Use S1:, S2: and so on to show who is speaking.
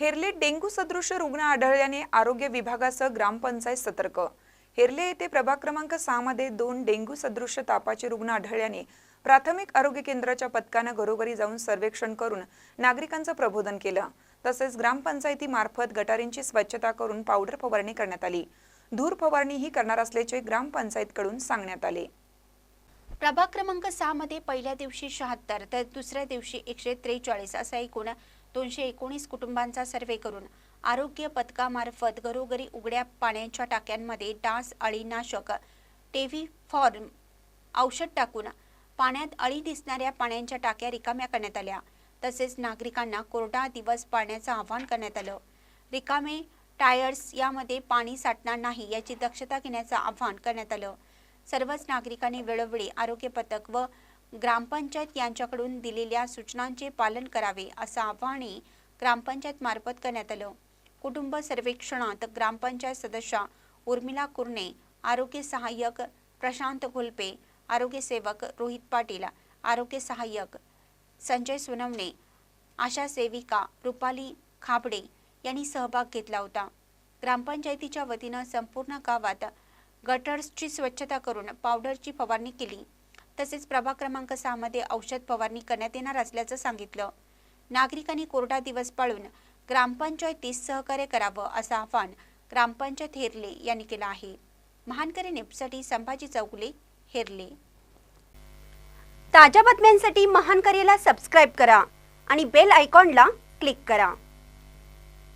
S1: हेरले dengue सदृश रुग्ण आढळल्याने आरोग्य विभागासह ग्रामपंचायत सतर्क. हेर्ले येथे प्रभाग क्रमांक सहा मध्ये दोन डेंग्यू सदृश तापाचे रुग्ण आढळल्याने प्राथमिक आरोग्य केंद्राच्या पथकानं घरोघरी जाऊन सर्वेक्षण करून नागरिकांचं प्रबोधन केलं. तसेच ग्रामपंचायतीमार्फत गटारींची स्वच्छता करून पावडर फवारणी करण्यात आली. धूर फवारणीही करणार असल्याचे ग्रामपंचायतकडून सांगण्यात आले.
S2: प्रभाग क्रमांक सहा मध्ये पहिल्या दिवशी शहात्तर तर दुसऱ्या दिवशी एकशे त्रेचाळीस असा एकूण दोनशे एकोणीस कुटुंबांचा सर्वे करून आरोग्य पथकामार्फत घरोघरी उघड्या पाण्याच्या टाक्यांमध्ये डास अळीनाशक टेव्ही फॉर्म औषध टाकून पाण्यात अळी दिसणाऱ्या पाण्याच्या टाक्या रिकाम्या करण्यात आल्या. तसेच नागरिकांना कोरडा दिवस पाळण्याचं आवाहन करण्यात आलं. रिकामे टायर्स यामध्ये पाणी साठणार नाही याची दक्षता घेण्याचं आवाहन करण्यात आलं. सर्वच नागरिकांनी वेळोवेळी आरोग्य पथक व ग्रामपंचायत यांच्याकडून दिलेल्या सूचनांचे पालन करावे असं आवाहनही ग्रामपंचायत मार्फत करण्यात आलं. कुटुंब सर्वेक्षणात ग्रामपंचायत सदस्या उर्मिला कुर्णे आरोग्य सहाय्यक प्रशांत घोलपे आरोग्य सेवक रोहित पाटील आरोग्य सहाय्यक संजय सोनवणे आशा सेविका रुपाली खाबडे यांनी सहभाग घेतला होता. ग्रामपंचायतीच्या वतीनं संपूर्ण गावात गटर्सची स्वच्छता करून पावडरची फवारणी केली. तसेच प्रभाग क्रमांक सहामध्ये औषध फवारणी करण्यात येणार असल्याचं सांगितलं. नागरिकांनी कोरडा दिवस पाळून ग्रामपंचायतीस सहकार्य करावं असं आवाहन ग्रामपंचायत हेरले यांनी केलं आहे. महानकरी नेपसाठी संभाजी चौगुले हेरले.
S3: ताज्या बातम्यांसाठी महानकरीला सबस्क्राईब करा आणि बेल आयकॉनला क्लिक करा.